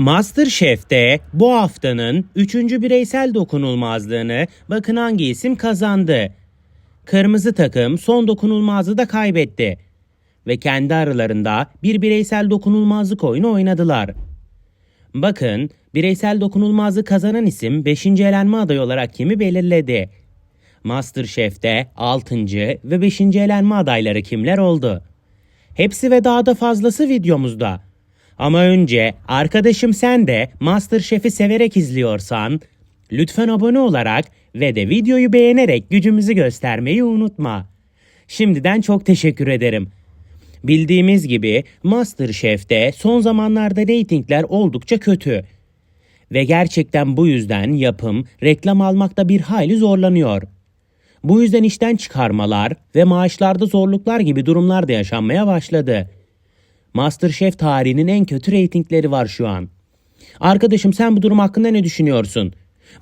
MasterChef'te bu haftanın 3. bireysel dokunulmazlığını bakın hangi isim kazandı. Kırmızı takım son dokunulmazlığı da kaybetti. Ve kendi aralarında bir bireysel dokunulmazlık oyunu oynadılar. Bakın bireysel dokunulmazlığı kazanan isim 5. elenme adayı olarak kimi belirledi? MasterChef'te 6. ve 5. elenme adayları kimler oldu? Hepsi ve daha da fazlası videomuzda. Ama önce arkadaşım sen de MasterChef'i severek izliyorsan lütfen abone olarak ve de videoyu beğenerek gücümüzü göstermeyi unutma. Şimdiden çok teşekkür ederim. Bildiğimiz gibi MasterChef'te son zamanlarda reytingler oldukça kötü. Ve gerçekten bu yüzden yapım reklam almakta bir hayli zorlanıyor. Bu yüzden işten çıkarmalar ve maaşlarda zorluklar gibi durumlar da yaşanmaya başladı. MasterChef tarihinin en kötü reytingleri var şu an. Arkadaşım sen bu durum hakkında ne düşünüyorsun?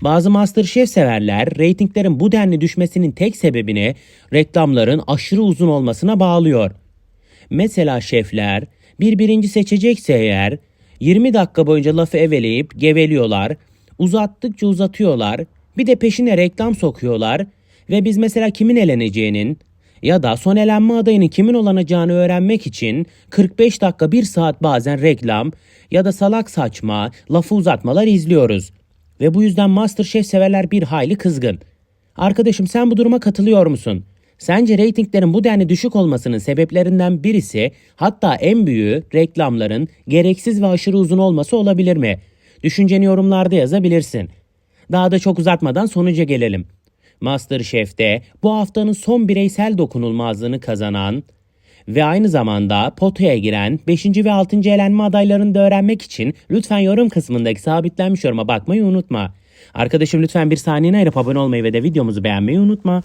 Bazı MasterChef severler reytinglerin bu denli düşmesinin tek sebebini reklamların aşırı uzun olmasına bağlıyor. Mesela şefler bir birinci seçecekse eğer 20 dakika boyunca lafı eveleyip geveliyorlar, uzattıkça uzatıyorlar, bir de peşine reklam sokuyorlar ve biz mesela kimin eleneceğinin ya da son elenme adayının kimin olanacağını öğrenmek için 45 dakika 1 saat bazen reklam ya da salak saçma lafı uzatmalar izliyoruz. Ve bu yüzden MasterChef severler bir hayli kızgın. Arkadaşım sen bu duruma katılıyor musun? Sence reytinglerin bu denli düşük olmasının sebeplerinden birisi hatta en büyüğü reklamların gereksiz ve aşırı uzun olması olabilir mi? Düşünceni yorumlarda yazabilirsin. Daha da çok uzatmadan sonuca gelelim. MasterChef'te bu haftanın son bireysel dokunulmazlığını kazanan ve aynı zamanda potaya giren 5. ve 6. elenme adaylarını da öğrenmek için lütfen yorum kısmındaki sabitlenmiş yoruma bakmayı unutma. Arkadaşım lütfen bir saniyene ayırıp abone olmayı ve de videomuzu beğenmeyi unutma.